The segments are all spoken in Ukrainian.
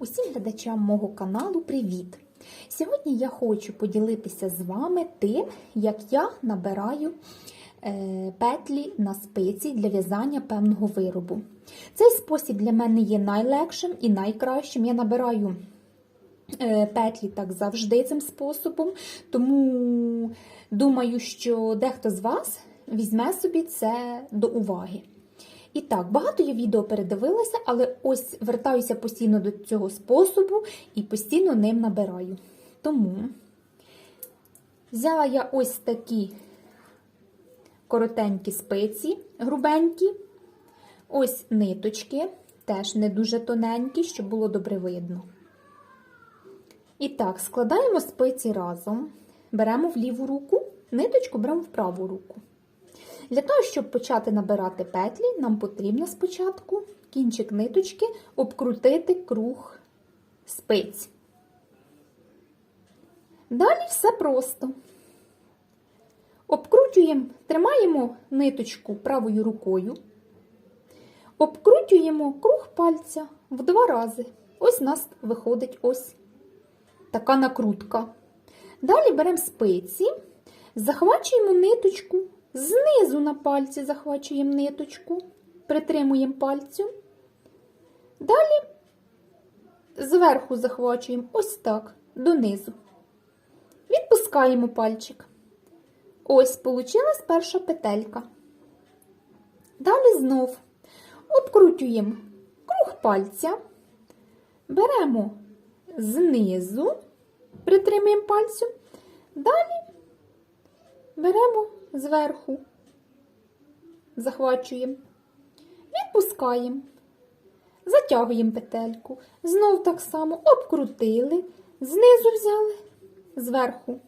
Усім глядачам мого каналу привіт! Сьогодні я хочу поділитися з вами тим, як я набираю е, петлі на спиці для в'язання певного виробу. Цей спосіб для мене є найлегшим і найкращим. Я набираю е, петлі так завжди цим способом, тому думаю, що дехто з вас візьме собі це до уваги. І так, багато я відео передивилася, але ось вертаюся постійно до цього способу і постійно ним набираю. Тому взяла я ось такі коротенькі спиці, грубенькі, ось ниточки, теж не дуже тоненькі, щоб було добре видно. І так, складаємо спиці разом, беремо в ліву руку, ниточку беремо в праву руку. Для того, щоб почати набирати петлі, нам потрібно спочатку кінчик ниточки обкрутити круг спиць. Далі все просто. Обкручуємо, тримаємо ниточку правою рукою, обкручуємо круг пальця в два рази. Ось у нас виходить ось така накрутка. Далі беремо спиці, захвачуємо ниточку. Знизу на пальці захвачуємо ниточку, притримуємо пальцю. Далі зверху захвачуємо ось так, донизу. Відпускаємо пальчик. Ось получилась перша петелька. Далі знов обкрутюємо круг пальця, беремо знизу, притримуємо пальцю, далі беремо зверху, захвачуємо, відпускаємо, затягуємо петельку. Знов так само обкрутили, знизу взяли, зверху,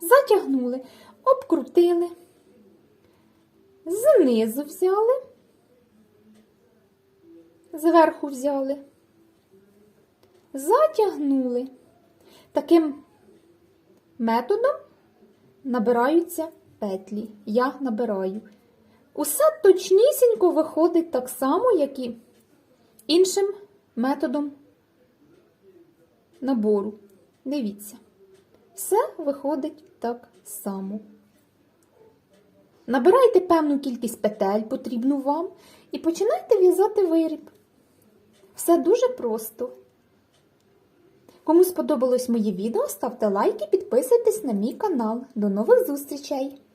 затягнули, обкрутили, знизу взяли, зверху взяли, затягнули. Таким методом набираються петлі. Я набираю. Усе точнісінько виходить так само, як і іншим методом набору. Дивіться, все виходить так само. Набирайте певну кількість петель, потрібну вам, і починайте в'язати виріб. Все дуже просто. Кому сподобалось моє відео, ставте лайки, підписуйтесь на мій канал. До нових зустрічей!